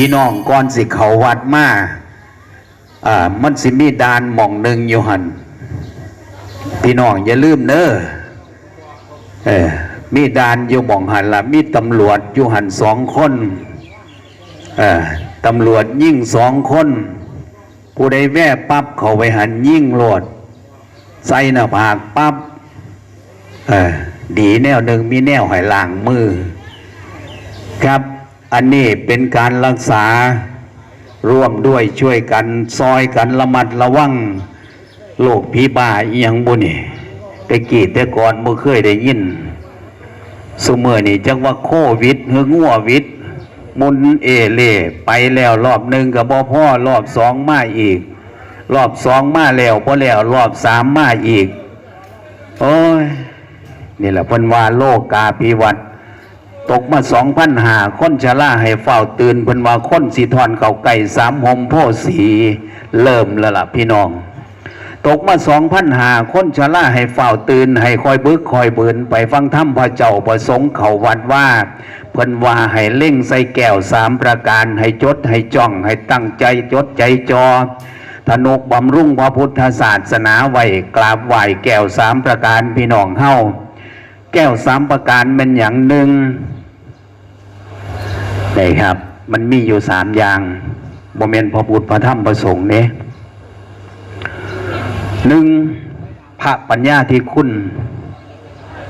พี่น้องก่อนสิเขาวัดมาอ่ามันสิมีดานหม่องหนึ่งอยู่หันพี่น้องอย่าลืมเน้อเออมีดานอยู่หม่องหันละมีตำรวจอยู่หันสองคนเออตำรวจยิ่งสองคนผู้ใดแว่ปั๊บเขาไปหันยิ่งโหลดใส่หน้าผากปั๊บเออดีแนวหนึ่งมีแนวให้ล้างมือ ครับ อันนี้เป็นการรักษาร่วมด้วยช่วยกันซอยกันระมัดระวังโรคผีบ้าอหยังบุนี่แต่กี้แต่ก่อนบ่เคยได้ยินสมือนี่จังว่าโควิดหรืองัววิดมุนเอเล่ไปแล้วรอบหนึ่งกับบ่พ่อรอบสองมาอีก รอบสองมาแล้วพอแล้วรอบสามมาอีก โอ้ยนี่แหละพิ่นว่าโลกกาพิวัตร ตกมาสองพันหาค้นชะล่าให้เฝ้าตื่นเพิ่นว่าค้นสีทอนเก่าไก่สามหมโพสีเริ่มแล้วล่ะพี่น้อง ตกมาสองพันหาค้นชะล่าให้เฝ้าตื่นให้คอยบึกคอยเบืนไปฟังธรรมพระเจ้าประสงค์เขาวัดว่าเพิ่นว่าให้เล่งใส่แก้วสามประการให้จดให้จ้องให้ตั้งใจจดใจจอธนุบำรุงพระพุทธศาสนาไว้กราบไหวแก้วสามประการพี่น้องเฮาแก้วสามประการเป็นอย่างหนึ่ง นี่ครับ มันมีอยู่สามอย่างบ่เมนพระพุทธพระธรรมพระสงฆ์เนี่ยหนึ่งพระปัญญาที่คุณ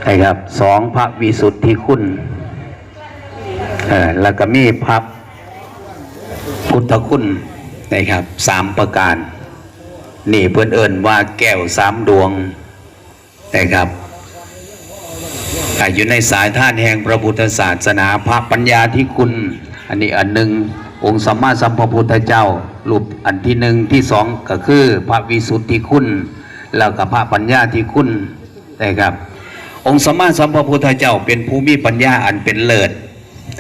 นะครับสองพระวิสุทธิคุณเออแล้วก็มีพระพุทธคุณนะครับสามประการ นี่เพื่อนเอิญว่าแก้วสามดวงนะครับ อยู่ในสายท่านแห่งพระพุทธศาสนาพระปัญญาที่คุณ อันนี้อันหนึ่งองค์สัมมาสัมพุทธเจ้ารูปอันที่หนึ่งที่สองก็คือพระวิสุทธิคุณ แล้วก็พระปัญญาที่คุณนะครับ องค์สัมมาสัมพุทธเจ้าเป็นภูมิปัญญาอันเป็นเลิศ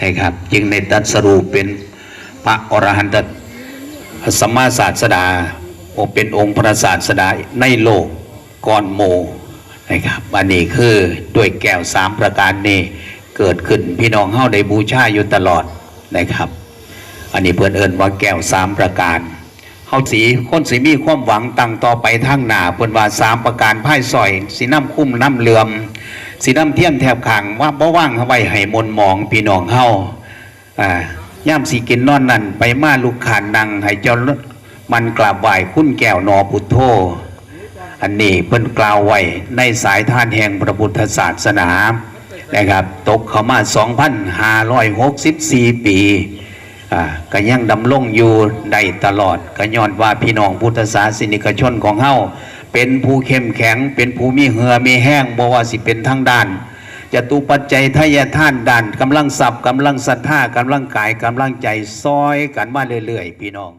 นะครับ จึงในตัดสรูปเป็นพระอรหันตสัมมาศาสดาโอเป็นองค์พระศาสดาในโลกก่อนโม นะครับอันนี้คือด้วยแก้วสามประการนี้เกิดขึ้นพี่น้องเฮาได้บูชาอยู่ตลอดนะครับ อันนี้เพื่อนเอินว่าแก้วสามประการเฮาสีคนสีมีความหวังตั้งต่อไปทางหน้าเพื่อนว่าสามประการไพ่ซอยสีน้ำคุ้มน้ำเหลื่อมสีน้ำเทียมแถบขังว่าบ่ว่างไว้ให้มนหมองพี่น้องเฮาอ่าย่ามสีกินนอนนั่นไปมาลูกขานนังให้เจ้ามันกราบไหว้คุณแก้วนอพุทโธ อันนี้เพิ่นกล่าวไว้ในสายท่านแห่งพระพุทธศาสนานะครับ ตกเข้ามา 2,564 ปีอ่าก็ยังดำรงอยู่ได้ตลอดก็ย้อนว่าพี่น้องพุทธศาสนิกชนของเฮาเป็นผู้เข้มแข็ง เป็นผู้มีเหือมีแห้งบ่ว่าสิเป็นทางด้านจะตุปัจจัยทายท่านดันกำลังสับกำลังศรัทธากำลังกายกำลังใจซอยกันมาเรื่อยๆ พี่น้อง